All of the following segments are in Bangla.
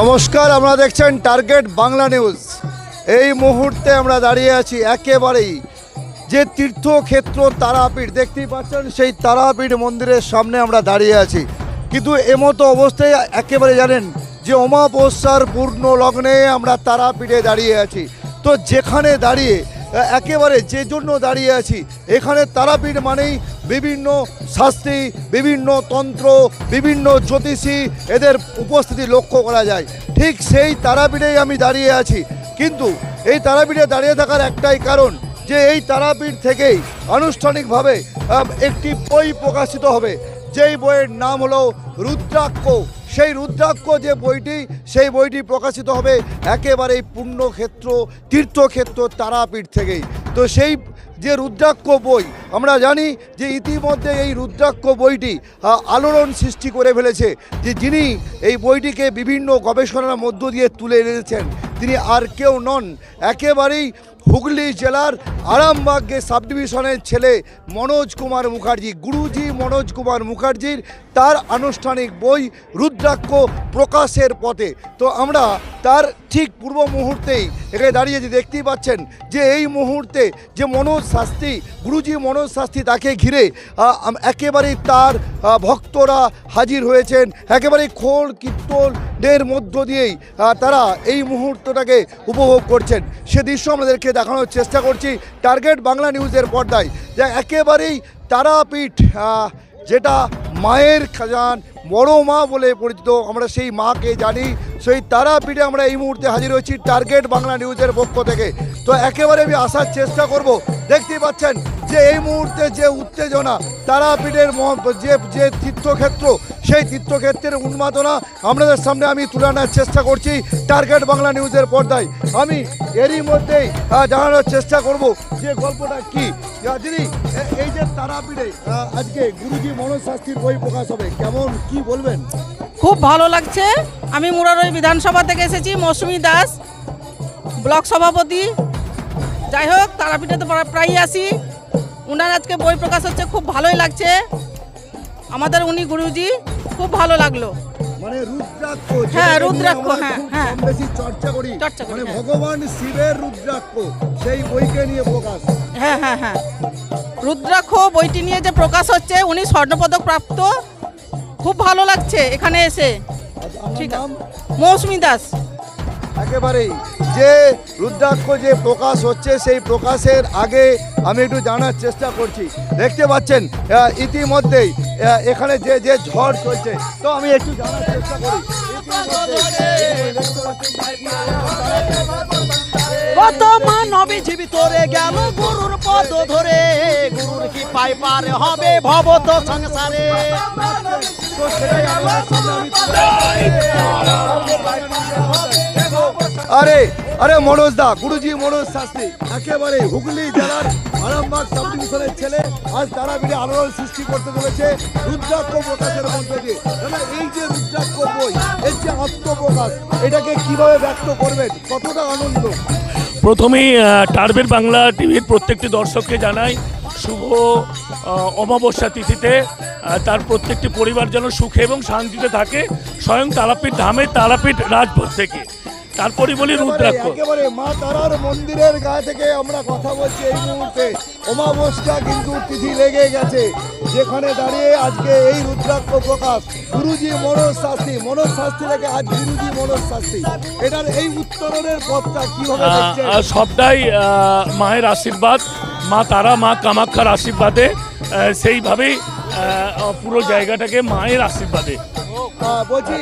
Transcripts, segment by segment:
নমস্কার আমরা দেখছেন টার্গেট বাংলা নিউজ। এই মুহূর্তে আমরা দাঁড়িয়ে আছি একেবারেই যে তীর্থক্ষেত্র তারাপীঠ। দেখতেই পাচ্ছেন, সেই তারাপীঠ মন্দিরের সামনে আমরা দাঁড়িয়ে আছি। কিন্তু এমতো অবস্থায় একেবারে জানেন যে অমাবস্যার পূর্ণ লগ্নে আমরা তারাপীঠে দাঁড়িয়ে আছি। তো যেখানে দাঁড়িয়ে একেবারে যে জন্য দাঁড়িয়ে আছি, এখানে তারাপীঠ মানেই বিভিন্ন শাস্ত্রী বিভিন্ন তন্ত্র, বিভিন্ন জ্যোতিষী এদের উপস্থিতি লক্ষ্য করা যায়। ঠিক সেই তারাপীঠেই আমি দাঁড়িয়ে আছি। কিন্তু এই তারাপীঠে দাঁড়িয়ে থাকার একটাই কারণ যে এই তারাপীঠ থেকেই আনুষ্ঠানিকভাবে একটি বই প্রকাশিত হবে। যেই বইয়ের নাম হলো রুদ্রাক্ষ। সেই রুদ্রাক্ষ যে বইটি, সেই বইটি প্রকাশিত হবে একেবারেই পুণ্যক্ষেত্র, তীর্থক্ষেত্র তারাপীঠ থেকেই। তো সেই যে রুদ্রাক্ষ বই, আমরা জানি যে ইতিমধ্যে এই রুদ্রাক্ষ বইটি আলোড়ন সৃষ্টি করে ফেলেছে, যে যিনি এই বইটিকে বিভিন্ন গবেষণার মধ্য দিয়ে তুলে এনেছেন, তিনি আর কেউ নন। একেবারেই হুগলি জেলার আরামবাগে সাব ডিভিশনের ছেলে মনোজ কুমার মুখার্জি, গুরুজি মনোজ কুমার মুখার্জির তার আনুষ্ঠানিক বই রুদ্রাক্ষ প্রকাশের পথে। তো আমরা তার ঠিক পূর্ব মুহূর্তেই এখানে দাঁড়িয়েছি দেখতেই পাচ্ছেন যে এই মুহূর্তে যে মনোজ শাস্তি গুরুজি মনোজ শাস্তি তাকে ঘিরে একেবারেই তার ভক্তরা হাজির হয়েছেন। একেবারেই খোল কীর্তনের মধ্য দিয়েই তারা এই মুহূর্তটাকে উপভোগ করছেন। সে দৃশ্য আমাদেরকে দেখানোর চেষ্টা করছি টার্গেট বাংলা নিউজের পর্দায়। যে একেবারেই তারাপীঠ যেটা মায়ের খাজান বড় মা বলে পরিচিত। আমরা সেই মাকে জানি, সেই তারাপীঠে আমরা এই মুহূর্তে হাজির হয়েছি টার্গেট বাংলা নিউজের পক্ষ থেকে। তো একেবারে আমি আসার চেষ্টা করব। দেখতেই পাচ্ছেন যে এই মুহূর্তে যে উত্তেজনা, তারাপীঠের যে যে তীর্থক্ষেত্র, সেই তীর্থক্ষেত্রের উন্মাদনা আপনাদের সামনে আমি তুলে আনার চেষ্টা করছি টার্গেট বাংলা নিউজের পর্দায়। আমি এরই মধ্যেই জানানোর চেষ্টা করব যে গল্পটা কি। দিদি এই যে তারাপীঠে আজকে গুরুজি মনোজ শাস্ত্রীর বই প্রকাশ হবে, কেমন কি বলবেন? খুব ভালো লাগছে। আমি মুরারই বিধানসভা থেকে এসেছি মৌসুমী দাস ব্লক সভাপতি। যাই হোক তারাপীঠে তো প্রায়ই আসি। উনার আজকে বই প্রকাশ হচ্ছে খুব ভালোই লাগছে। আমাদের উনি গুরুজি খুব ভালো লাগল। মানে রুদ্রাক্ষ হ্যাঁ, রুদ্রাক্ষ, হ্যাঁ, হ্যাঁ। বেশি চর্চা করি চর্চা করি, মানে হ্যাঁ। ভগবান শিবের রুদ্রাক্ষ সেই বইকে নিয়ে প্রকাশ। হ্যাঁ হ্যাঁ হ্যাঁ। রুদ্রাক্ষ বইটি নিয়ে যে প্রকাশ হচ্ছে উনি স্বর্ণপদক প্রাপ্ত। খুব ভালো লাগছে এখানে এসে। ঠিক আছে। মৌসুমী দাস। একেবারেই যে রুদ্রাক্ষ যে প্রকাশ হচ্ছে, সেই প্রকাশের আগে আমি একটু জানার চেষ্টা করছি। দেখতে পাচ্ছেন ইতিমধ্যেই এখানে যে যে ঝড় চলছে, তো আমি একটু জানার চেষ্টা করি। কত মানবী জীবিত রে গেল গুরুর পদ ধরে। গুরুর কি পাই পার হবে ভবত সংসারে। আরে আরে মনোজ দা, গুরুজি মনোজ শাস্ত্রী, একেবারে হুগলি জেলার আরামবাগ সাব ডিভিশনের ছেলে, আজ তারাপীঠে আলোড়ন সৃষ্টি করতে চলেছে রুদ্রাক্ষ প্রকাশের মধ্য দিয়ে। এই যে রুদ্রাক্ষ বই এর যে আত্মপ্রকাশ এটাকে কীভাবে ব্যক্ত করবেন? কতটা আনন্দ? প্রথমেই টার্বের বাংলা টিভির প্রত্যেকটি দর্শককে জানাই শুভ অমাবস্যা তিথিতে। তার প্রত্যেকটি পরিবার যেন সুখে এবং শান্তিতে থাকে, স্বয়ং তারাপীঠ ধামে তারাপীঠ রাজপথ থেকে। তারপরে বলি রুদ্রাক্ষ। একেবারে মা তারার মন্দিরের গা থেকে আমরা কথা বলছি এই মুহূর্তে। অমাবস্যা কিন্তু তিথি লেগে গেছে। যেখানে দাঁড়িয়ে আজকে এই রুদ্রাক্ষ প্রকাশ। গুরুজি মনোজ শাস্ত্রী মনোজ শাস্ত্রী থেকে আজ গুরুজি মনোজ শাস্ত্রী এটার এই উত্তরণের পথটা কীভাবে সবটাই মায়ের আশীর্বাদ মা তারা মা কামাক্ষার আশীর্বাদে। সেইভাবেই পুরো জায়গাটাকে মায়ের আশীর্বাদে। বলছি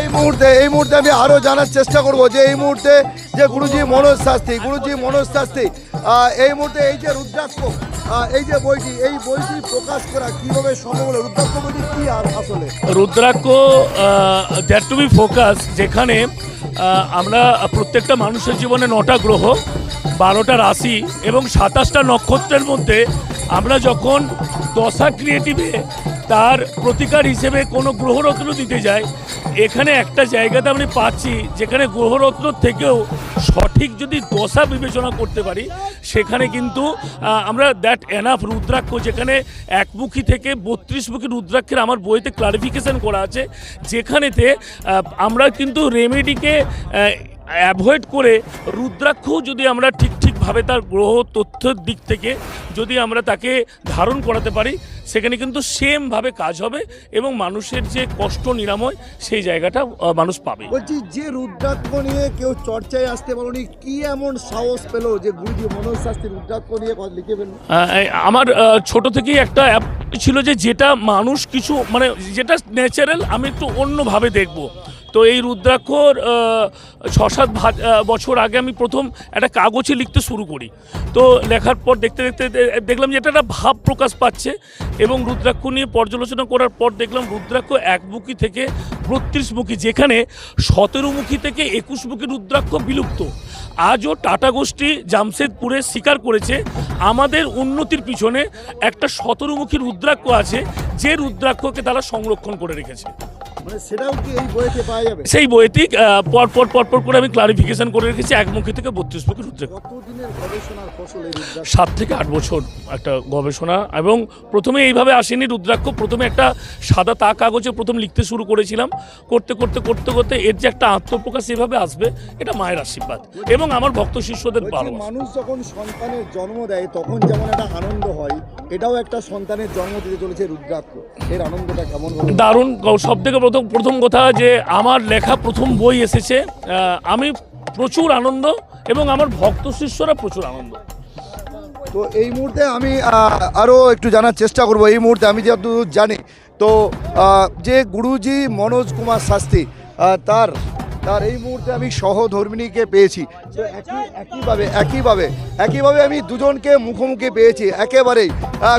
এই মুহূর্তে এই মুহূর্তে আমি আরও জানার চেষ্টা করব যে এই মুহূর্তে যে গুরুজি মনোজ শাস্ত্রী, গুরুজি মনোজ শাস্ত্রী এই মুহূর্তে এই যে রুদ্রাক্ষ এই যে বইটি, এই বইটি প্রকাশ করা কীভাবে সম্ভব হলো? রুদ্রাক্ষ বইটি কি আর আসলে? Rudraksha that to be focus যেখানে আমরা প্রত্যেকটা মানুষের জীবনে নটা গ্রহ, বারোটা রাশি এবং সাতাশটা নক্ষত্রের মধ্যে আমরা যখন দশা ক্রিয়েটিভে তার প্রতিকার হিসেবে কোনো গ্রহরত্ন দিতে যায়। এখানে একটা জায়গাতে আমি পাচ্ছি, যেখানে গ্রহরত্ন থেকেও সঠিক যদি দশা বিবেচনা করতে পারি, সেখানে কিন্তু আমরা দ্যাট এনাফ রুদ্রাক্ষ, যেখানে একমুখী থেকে বত্রিশ বত্রিশমুখী রুদ্রাক্ষের আমার বইতে ক্লারিফিকেশন করা আছে, যেখানেতে আমরা কিন্তু রেমেডিকে অ্যাভয়েড করে রুদ্রাক্ষ যদি আমরা ঠিক ঠিকভাবে তার গ্রহ তথ্যের দিক থেকে যদি আমরা তাকে ধারণ করাতে পারি সেখানে কিন্তু সেমভাবে কাজ হবে এবং মানুষের যে কষ্ট নিরাময় সেই জায়গাটা মানুষ পাবে। বলছি যে রুদ্রাক্ষ নিয়ে কেউ চর্চায় আসতে পারোনি কি এমন সাহস পেল যে গুরুজি মনোজ শাস্ত্রী রুদ্রাক্ষ নিয়ে লিখে ফেলল? আমার ছোট থেকেই একটা অ্যাপ ছিল যে যেটা মানুষ কিছু মানে যেটা ন্যাচারাল আমি একটু অন্যভাবে দেখব। তো এই রুদ্রাক্ষর ছ সাত বছর আগে আমি প্রথম একটা কাগজে লিখতে শুরু করি। তো লেখার পর দেখতে দেখতে দেখলাম যে এটা একটা ভাব প্রকাশ পাচ্ছে এবং রুদ্রাক্ষ নিয়ে পর্যালোচনা করার পর দেখলাম রুদ্রাক্ষ একমুখী থেকে বত্রিশমুখী যেখানে সতেরোমুখী থেকে একুশমুখী রুদ্রাক্ষ বিলুপ্ত। আজও টাটা গোষ্ঠী জামশেদপুরে স্বীকার করেছে। আমাদের উন্নতির পিছনে একটা সতেরোমুখী রুদ্রাক্ষ আছে, যে রুদ্রাক্ষকে তারা সংরক্ষণ করে রেখেছে। মানে সেই বইটি পর পর পর পর করে আমি ক্লারিফিকেশন করে রেখেছি একমুখী থেকে ফসল এই রুদ্রাক্ষ? সাত থেকে আট বছর একটা গবেষণা এবং প্রথমে এইভাবে আসেনি রুদ্রাক্ষ প্রথমে একটা সাদা তা কাগজে প্রথম লিখতে শুরু করেছিলাম। করতে করতে করতে করতে এর যে একটা আত্মপ্রকাশ এভাবে আসবে এটা মায়ের আশীর্বাদ এবং আমার ভক্ত শিষ্যদের ভালোবাসা মানুষ যখন সন্তানের জন্ম দেয় তখন যেমন একটা আনন্দ হয় এটাও একটা সন্তানের জন্ম দিতে চলেছে রুদ্রাক্ষ। এর আনন্দটা কেমন দারুণ সব থেকে প্রথম প্রথম কথা যে আমার লেখা প্রথম বই এসেছে আমি প্রচুর আনন্দ এবং আমার ভক্ত শিষ্যরা প্রচুর আনন্দ। তো এই মুহূর্তে আমি আরও একটু জানার চেষ্টা করব। এই মুহূর্তে আমি যত জানি, তো যে গুরুজি মনোজ কুমার শাস্ত্রী তার তার এই মুহূর্তে আমি সহধর্মিণীকে পেয়েছি। একইভাবে একইভাবে একইভাবে আমি দুজনকে মুখোমুখি পেয়েছি। একেবারেই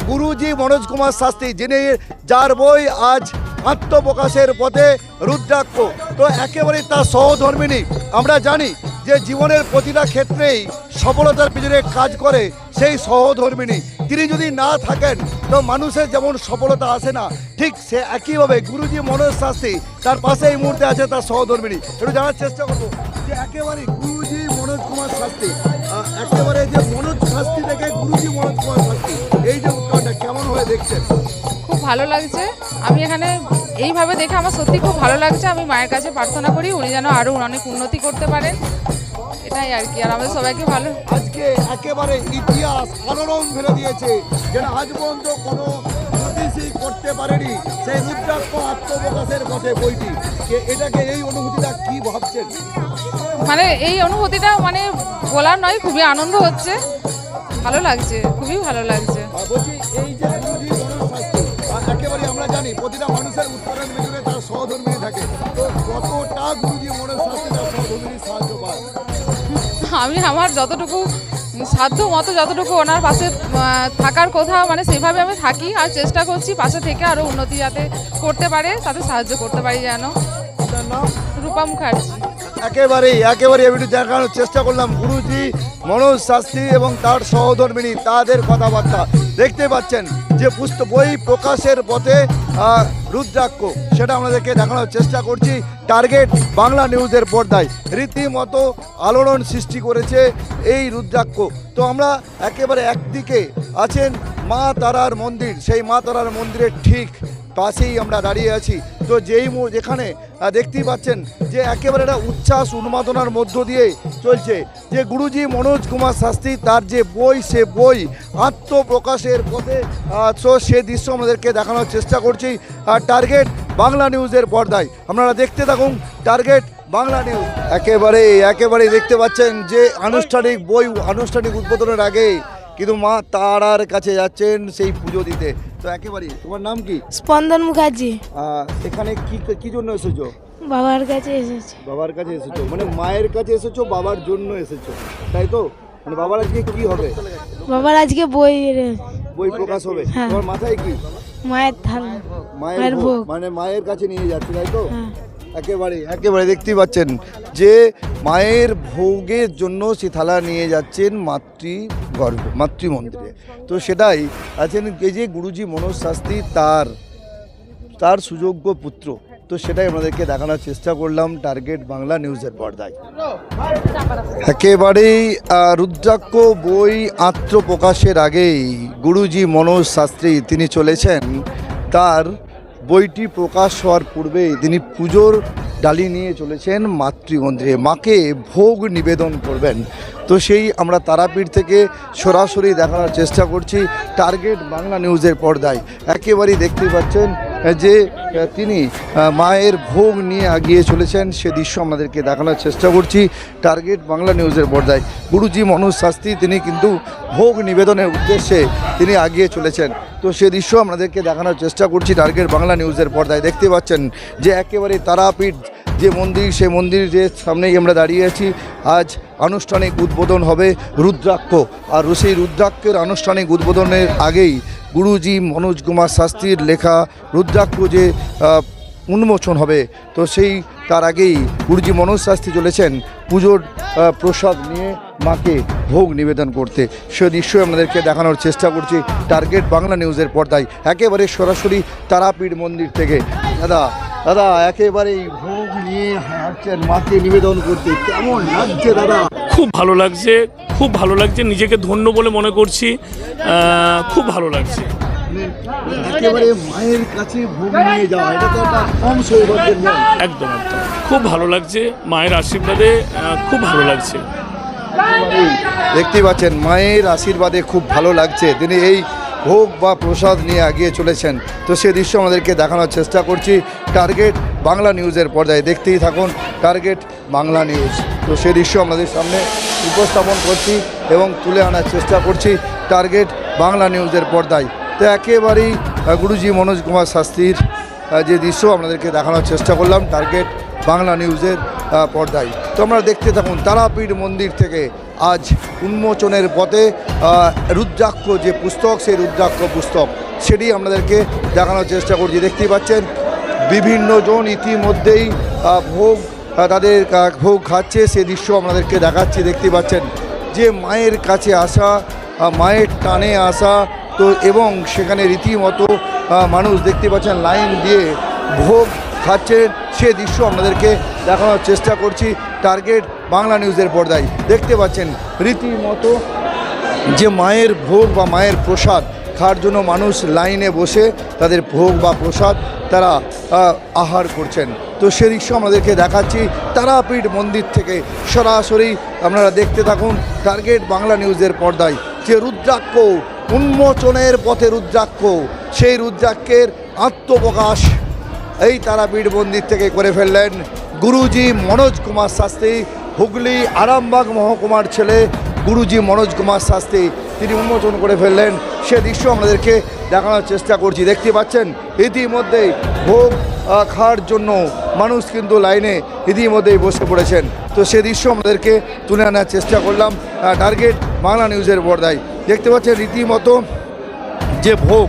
গুরুজি মনোজ কুমার শাস্ত্রী, যিনি যার বই আজ আত্মপ্রকাশের পথে রুদ্রাক্ষ। তো একেবারেই তার সহধর্মিনী আমরা জানি যে জীবনের প্রতিটা ক্ষেত্রেই সফলতার পিছনে কাজ করে সেই সহধর্মিণী তিনি যদি না থাকেন, তো মানুষের যেমন সফলতা আসে না, ঠিক সে একইভাবে গুরুজি মনোজ শাস্ত্রী তার পাশে এই মুহূর্তে আছে তার সহধর্মিনী একটু জানার চেষ্টা করব যে একেবারে গুরুজি মনোজ কুমার শাস্ত্রী একেবারে যে মনোজ শাস্ত্রী থেকে গুরুজি মনোজ কুমার শাস্ত্রী, এই যে উত্তরটা কেমন হয়ে দেখছেন? ভালো লাগছে। আমি এখানে এইভাবে দেখে আমার সত্যি খুব ভালো লাগছে। আমি মায়ের কাছে প্রার্থনা করি উনি যেন আরও অনেক উন্নতি করতে পারেন। এটাই আর কি। আর আমাদের সবাইকে ভালো আজকে একেবারে ইতিহাস আলোড়ন ফেলে দিয়েছে যেটা আজ পর্যন্ত কোনো জ্যোতিষী করতে পারেনি সেই রুদ্রাক্ষ আত্মপ্রকাশের পথে বইটি। এটাকে এই অনুভূতিটা কি ভাবছেন? মানে এই অনুভূতিটা মানে বলার নয় খুবই আনন্দ হচ্ছে। ভালো লাগছে খুবই ভালো লাগছে। বলছি এই যে জানি প্রতিটা মানুষের উত্তরের পেছনে তার সহধর্মিনী থাকে। তো কতটা গুরুজি মনোশাস্ত্রে তার সহধর্মিনীর সাহায্য পায়? আমি আমার যতটুকু সাধ্য মতো যতটুকু ওনার পাশে থাকার কথা মানে সেভাবে আমি থাকি আর চেষ্টা করছি পাশে থেকে আরও উন্নতি যাতে করতে পারে তাতে সাহায্য করতে পারি যেন। রূপা মুখার্জি। একেবারেই একেবারেই আমি একটু দেখানোর চেষ্টা করলাম। গুরুজি মনোজ শাস্ত্রী এবং তার সহধর্মিনী তাদের কথাবার্তা। দেখতে পাচ্ছেন যে পুস্ত বই প্রকাশের পথে রুদ্রাক্ষ, সেটা আমাদেরকে দেখানোর চেষ্টা করছি। টার্গেট বাংলা নিউজের পর্দায়। রীতিমতো আলোড়ন সৃষ্টি করেছে এই রুদ্রাক্ষ। তো আমরা একেবারে একদিকে আছেন মা তারার মন্দির, সেই মা তারার মন্দিরের ঠিক পাশেই আমরা দাঁড়িয়ে আছি। তো যেই যেখানে দেখতেই পাচ্ছেন যে একেবারে একটা উচ্ছ্বাস, উন্মাদনার মধ্য দিয়ে চলছে। যে গুরুজি মনোজ কুমার শাস্ত্রী, তার যে বই, সে বই আত্মপ্রকাশের পথে তো সে দৃশ্য আমাদেরকে দেখানোর চেষ্টা করছি আর টার্গেট বাংলা নিউজের পর্দায়। আপনারা দেখতে থাকুন টার্গেট বাংলা নিউজ। একেবারে একেবারে দেখতে পাচ্ছেন যে আনুষ্ঠানিক বই, আনুষ্ঠানিক উদ্বোধনের আগে কিন্তু মা তারার কাছে যাচ্ছেন সেই পুজো দিতে। তো একেবারে তোমার নাম কি? স্পন্দন মুখার্জি। আহ, এখানে কি কি জন্য এসেছ? বাবার কাছে এসেছি। বাবার কাছে এসেছ? মানে মায়ের কাছে এসেছ বাবার জন্য এসেছ? তাই তো? মানে বাবার আজকে কি হবে? বাবার আজকে বই রে- বই প্রকাশ হবে। হ্যাঁ। তোমার মাথায় কি? মায়ের থাল মায়ের মায়ের ভোগ। ভোগ। মানে মায়ের কাছে নিয়ে যাচ্ছে তাই তো? হ্যাঁ। একেবারে একেবারে দেখতেই পাচ্ছেন যে মায়ের ভোগের জন্য সে থালা নিয়ে যাচ্ছেন মাতৃ গর্ভ মাতৃমন্দিরে। তো সেটাই আছেন এই যে গুরুজি মনোজ শাস্ত্রী তার তার সুযোগ্য পুত্র। তো সেটাই আমাদেরকে দেখানোর চেষ্টা করলাম টার্গেট বাংলা নিউজের পর্দায়। একেবারেই রুদ্রাক্ষ বই আত্মপ্রকাশের আগেই গুরুজি মনোজ শাস্ত্রী তিনি চলেছেন তার বইটি প্রকাশ হওয়ার পূর্বেই তিনি পুজোর ডালি নিয়ে চলেছেন মাতৃমন্দিরে। মাকে ভোগ নিবেদন করবেন। তো সেই আমরা তারাপীঠ থেকে সরাসরি দেখানোর চেষ্টা করছি। টার্গেট বাংলা নিউজের পর্দায়। একেবারেই দেখতে পাচ্ছেন যে তিনি মায়ের ভোগ নিয়ে এগিয়ে চলেছেন। সে দৃশ্য আমাদেরকে দেখানোর চেষ্টা করছি টার্গেট বাংলা নিউজের পর্দায়। গুরুজি মনোজ শাস্ত্রী, তিনি কিন্তু ভোগ নিবেদনের উদ্দেশ্যে তিনি এগিয়ে চলেছেন। তো সে দৃশ্য আমাদেরকে দেখানোর চেষ্টা করছি টার্গেট বাংলা নিউজের পর্দায়। দেখতে পাচ্ছেন যে একেবারে তারাপীঠ যে মন্দির, সেই মন্দিরের সামনেই আমরা দাঁড়িয়ে আছি। আজ আনুষ্ঠানিক উদ্বোধন হবে রুদ্রাক্ষ। আর সেই রুদ্রাক্ষের আনুষ্ঠানিক উদ্বোধনের আগেই গুরুজি মনোজ কুমার শাস্ত্রীর লেখা রুদ্রাক্ষ যে উন্মোচন হবে, তো সেই তার আগেই গুরুজি মনোজ শাস্ত্রী চলেছেন পুজোর প্রসাদ নিয়ে মাকে ভোগ নিবেদন করতে। সে দৃশ্য আমাদেরকে দেখানোর চেষ্টা করছি টার্গেট বাংলা নিউজের পর্দায়। একেবারে সরাসরি তারাপীঠ মন্দির থেকে। দাদা দাদা, একেবারেই ভোগ নিয়ে হাঁটছেন, মাকে নিবেদন করতে। কেমন লাগছে, দাদা? খুব ভালো লাগছে খুব ভালো লাগছে নিজেকে ধন্য বলে মনে করছি খুব ভালো লাগছে। একেবারে মায়ের কাছে ভোগ নিয়ে যাওয়া এটা তো একটা কম সৌভাগ্যের একদম একদম। খুব ভালো লাগছে মায়ের আশীর্বাদে খুব ভালো লাগছে। দেখতে পাচ্ছেন মায়ের আশীর্বাদে খুব ভালো লাগছে। তিনি এই ভোগ বা প্রসাদ নিয়ে এগিয়ে চলেছেন। তো সে দৃশ্য আমাদেরকে দেখানোর চেষ্টা করছি টার্গেট বাংলা নিউজের পর্যায়ে দেখতেই থাকুন টার্গেট বাংলা নিউজ। তো সে দৃশ্য আমাদের সামনে উপস্থাপন করছি এবং তুলে আনার চেষ্টা করছি টার্গেট বাংলা নিউজের পর্দায়। তো একেবারেই গুরুজি মনোজ কুমার শাস্ত্রীর যে দৃশ্য আপনাদেরকে দেখানোর চেষ্টা করলাম টার্গেট বাংলা নিউজের পর্দায়। তো আমরা দেখতে থাকুন তারাপীঠ মন্দির থেকে আজ উন্মোচনের পথে রুদ্রাক্ষ যে পুস্তক, সেই রুদ্রাক্ষ পুস্তক, সেটি আপনাদেরকে দেখানোর চেষ্টা করছি। দেখতেই পাচ্ছেন, বিভিন্ন জন ইতিমধ্যেই ভোগ তাদের ভোগ খাচ্ছে, সে দৃশ্য আপনাদেরকে দেখাচ্ছি, দেখতে পাচ্ছেন। যে মায়ের কাছে আসা মায়ের টানে আসা, তো এবং সেখানে রীতিমতো মানুষ দেখতে পাচ্ছেন, লাইন দিয়ে ভোগ খাচ্ছেন সে দৃশ্য আপনাদেরকে দেখানোর চেষ্টা করছি টার্গেট বাংলা নিউজের পর্দায়। দেখতে পাচ্ছেন, রীতিমতো যে মায়ের ভোগ বা মায়ের প্রসাদ খাওয়ার জন্য মানুষ লাইনে বসে তাদের ভোগ বা প্রসাদ তারা আহার করছেন। তো সে দৃশ্য আমাদেরকে দেখাচ্ছি তারাপীঠ মন্দির থেকে। সরাসরি আপনারা দেখতে থাকুন টার্গেট বাংলা নিউজের পর্দায় যে রুদ্রাক্ষ, উন্মোচনের পথে রুদ্রাক্ষ, সেই রুদ্রাক্ষের আত্মপ্রকাশ এই তারাপীঠ মন্দির থেকে করে ফেললেন গুরুজি মনোজ কুমার শাস্ত্রী, হুগলি আরামবাগ মহকুমার ছেলে গুরুজি মনোজ কুমার শাস্ত্রী। তিনি উন্মোচন করে ফেললেন। সে দৃশ্য আমাদেরকে দেখানোর চেষ্টা করছি। দেখতে পাচ্ছেন, ইতিমধ্যেই ভোগ খাওয়ার জন্য মানুষ কিন্তু লাইনে ইতিমধ্যেই বসে পড়েছেন। তো সে দৃশ্য আমাদেরকে তুলে আনার চেষ্টা করলাম টার্গেট বাংলা নিউজের পর্দায়। দেখতে পাচ্ছেন, রীতিমতো যে ভোগ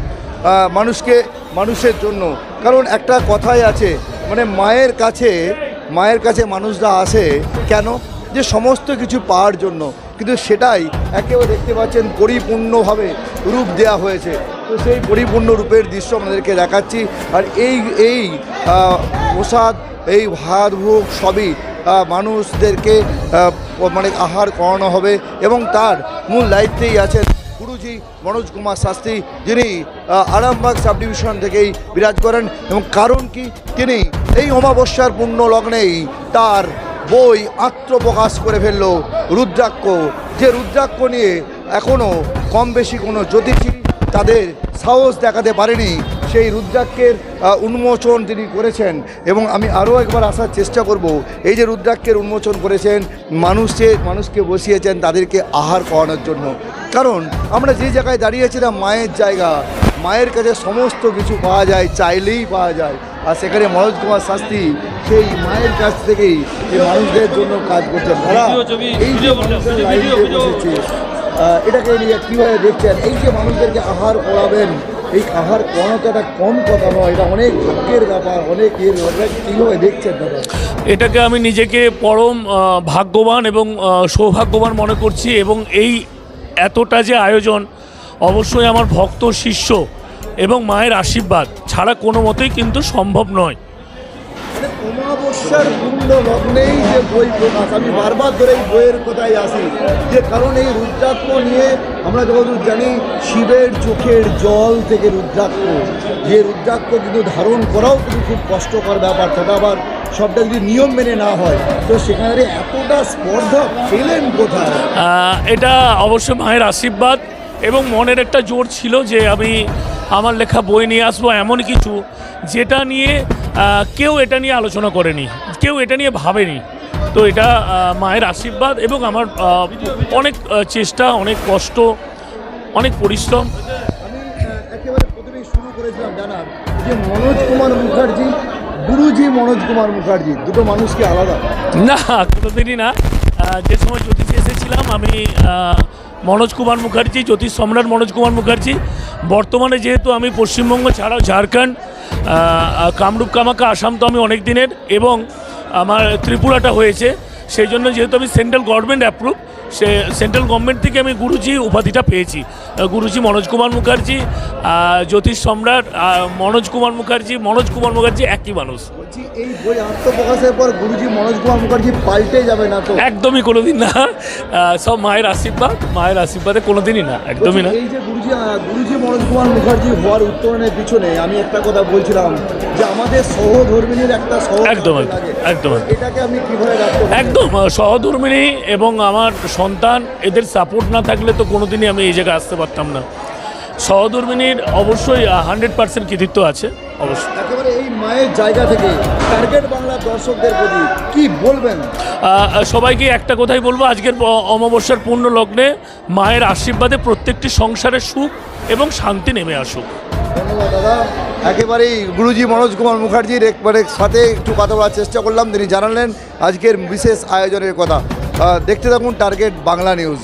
মানুষকে, মানুষের জন্য। কারণ একটা কথাই আছে মানে মায়ের কাছে মায়ের কাছে মানুষরা আসে কেন? যে সমস্ত কিছু পাওয়ার জন্য। কিন্তু সেটাই একেবারে দেখতে পাচ্ছেন পরিপূর্ণভাবে রূপ দেওয়া হয়েছে। তো সেই পরিপূর্ণ রূপের দৃশ্য আমাদেরকে দেখাচ্ছি। আর এই এই প্রসাদ এই ভাত ভোগ সবই মানুষদেরকে মানে আহার করানো হবে এবং তার মূল দায়িত্বেই আছেন গুরুজি মনোজ কুমার শাস্ত্রী, যিনি আরামবাগ সাব ডিভিশন থেকেই বিরাজ করেন এবং কারণ কি? তিনি এই অমাবস্যার পূর্ণ লগ্নেই তার বই আত্মপ্রকাশ করে ফেলল রুদ্রাক্ষ। যে রুদ্রাক্ষ নিয়ে এখনও কম বেশি কোনো জ্যোতিষী তাদের সাহস দেখাতে পারেনি, সেই রুদ্রাক্ষের উন্মোচন তিনি করেছেন। এবং আমি আরও একবার আসার চেষ্টা করব, এই যে রুদ্রাক্ষের উন্মোচন করেছেন মানুষের মানুষকে বসিয়েছেন তাদেরকে আহার খাওয়ানোর জন্য। কারণ আমরা যে জায়গায় দাঁড়িয়েছিলাম, মায়ের জায়গা, মায়ের কাছে সমস্ত কিছু পাওয়া যায়, চাইলেই পাওয়া যায়। আর সেখানে মনোজ কুমার শাস্ত্রী সেই মায়ের কাছ থেকেই এই মানুষদের জন্য কাজ করছেন তারা এই যে এটাকে নিয়ে কীভাবে দেখছেন? এই যে মানুষদেরকে আহার করাবেন এই আহার করানো তো একটা কম কথা নয় এটা অনেক ভাগ্যের ব্যাপার অনেক এর কীভাবে দেখছেন দাদা এটাকে আমি নিজেকে পরম ভাগ্যবান এবং সৌভাগ্যবান মনে করছি এবং এই এতটা যে আয়োজন অবশ্যই আমার ভক্ত শিষ্য এবং মায়ের আশীর্বাদ ছাড়া কোনো মতেই কিন্তু সম্ভব নয়। অমাবস্যার পূর্ণ লগ্নেই যে বই প্রকাশ আমি বারবার ধরে এই বইয়ের কথাই আসি যে কারণ এই রুদ্রাক্ষ নিয়ে আমরা যতদূর জানি শিবের চোখের জল থেকে রুদ্রাক্ষ যে রুদ্রাক্ষ কিন্তু ধারণ করাও কিন্তু খুব কষ্টকর ব্যাপার সেটা আবার সবটা যদি নিয়ম মেনে না হয় তো সেখানে এতটা স্পর্ধা পেলেন কোথায়? এটা অবশ্য মায়ের আশীর্বাদ এবং মনের একটা জোর ছিল যে আমি আমার লেখা বই নিয়ে আসব এমন কিছু যেটা নিয়ে কেউ এটা নিয়ে আলোচনা করেনি কেউ এটা নিয়ে ভাবেনি। তো এটা মায়ের আশীর্বাদ এবং আমার অনেক চেষ্টা অনেক কষ্ট অনেক পরিশ্রম। শুরু করেছিলাম জানার যে মনোজ কুমার মুখার্জি গুরুজি মনোজ কুমার মুখার্জি দুটো মানুষ কি আলাদা। না কোনোদিনই না। যে সময় জ্যোতিষে এসেছিলাম আমি মনোজ কুমার মুখার্জি, জ্যোতিষ সম্রাট মনোজ কুমার মুখার্জি। বর্তমানে যেহেতু আমি পশ্চিমবঙ্গ ছাড়াও ঝাড়খণ্ড কামরূপ কামাকা আসাম তো আমি অনেক দিনের, এবং আমার ত্রিপুরাটা হয়েছে সেই জন্য যেহেতু আমি সেন্ট্রাল গভর্নমেন্ট অ্যাপ্রুভ সে সেন্ট্রাল গভর্নমেন্ট থেকে আমি গুরুজি উপাধিটা পেয়েছি। গুরুজি মনোজ কুমার মুখার্জি জ্যোতিষ সম্রাট মনোজ কুমার মুখার্জি মনোজ কুমার মুখার্জি একই মানুষ। বলছি এই বই আত্মপ্রকাশের পর গুরুজি মনোজ কুমার মুখার্জি পাল্টে যাবে না তো? একদমই কোনোদিন না। সব মায়ের আশীর্বাদ মায়ের আশীর্বাদে কোনোদিনই না একদমই না। এই যে গুরুজি গুরুজি মনোজ কুমার মুখার্জি হওয়ার উত্তরণের পিছনে আমি একটা কথা বলছিলাম যে আমাদের সহধর্মিনীর একটা সহ একদম, একদম। একদম, একদম। এটাকে আমি কীভাবে একদম এবং আমার সন্তান এদের সাপোর্ট না থাকলে তো কোনোদিনই আমি এই জায়গায় আসতে পারতাম না। সহধর্মিণীর অবশ্যই হান্ড্রেড পার্সেন্ট কৃতিত্ব আছে অবশ্যই। একেবারে এই মায়ের জায়গা থেকে টার্গেট বাংলার দর্শকদের প্রতি কি বলবেন? সবাইকে একটা কথাই বলব আজকের অমাবস্যার পূর্ণ লগ্নে মায়ের আশীর্বাদে প্রত্যেকটি সংসারে সুখ এবং শান্তি নেমে আসুক। ধন্যবাদ, দাদা। একেবারেই গুরুজি মনোজ কুমার মুখার্জির একবারে সাথে একটু কথা বলার চেষ্টা করলাম, তিনি জানালেন আজকের বিশেষ আয়োজনের কথা। দেখতে থাকুন টার্গেট বাংলা নিউজ।